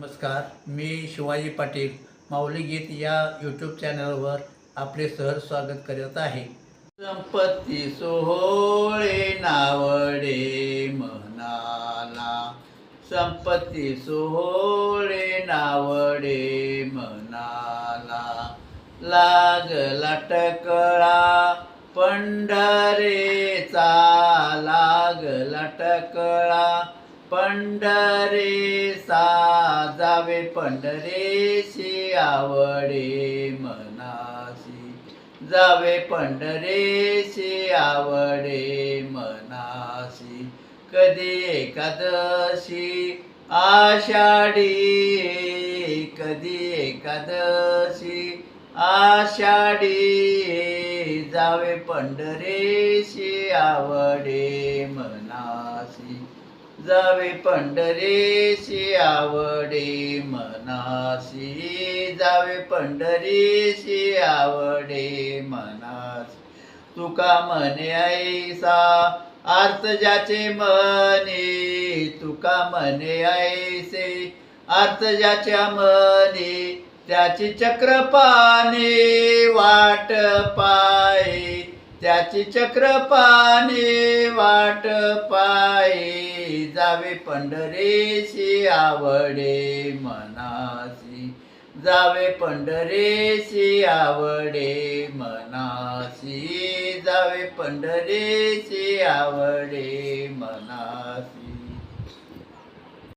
नमस्कार मी शिवाजी पाटील माऊली गीत या यूट्यूब चॅनलवर आपले सहर स्वागत करत आहे. संपत्ती सोहळे नावडे म्हणाला. संपत्ती सोहळे नावडे म्हणाला. लागला टकळा पंढरेचा लागला टकळा पंढरेचा जावे पंढरेशी आवडे मनासी जावे पंढरेशी आवडे मनासी कधी एकादशी आषाढी कधी एकादशी आषाढी. जावे पंढरेशी आवडे मनासी जावे पंढरेशी आवडे मनासी जावे पंढरीशी आवडे मनासी तुका म्हणे ऐसा अर्थ ज्याचे मने तुका म्हणे ऐसे अर्थ ज्याच्या मने त्याची चक्रपाने वाट पाय त्याची चक्रपाने वाट पाय जावे पंढरेशी आवडे मनासी जावे पंढरेशी आवडे मनासी जावे पंढरेशी आवडे मना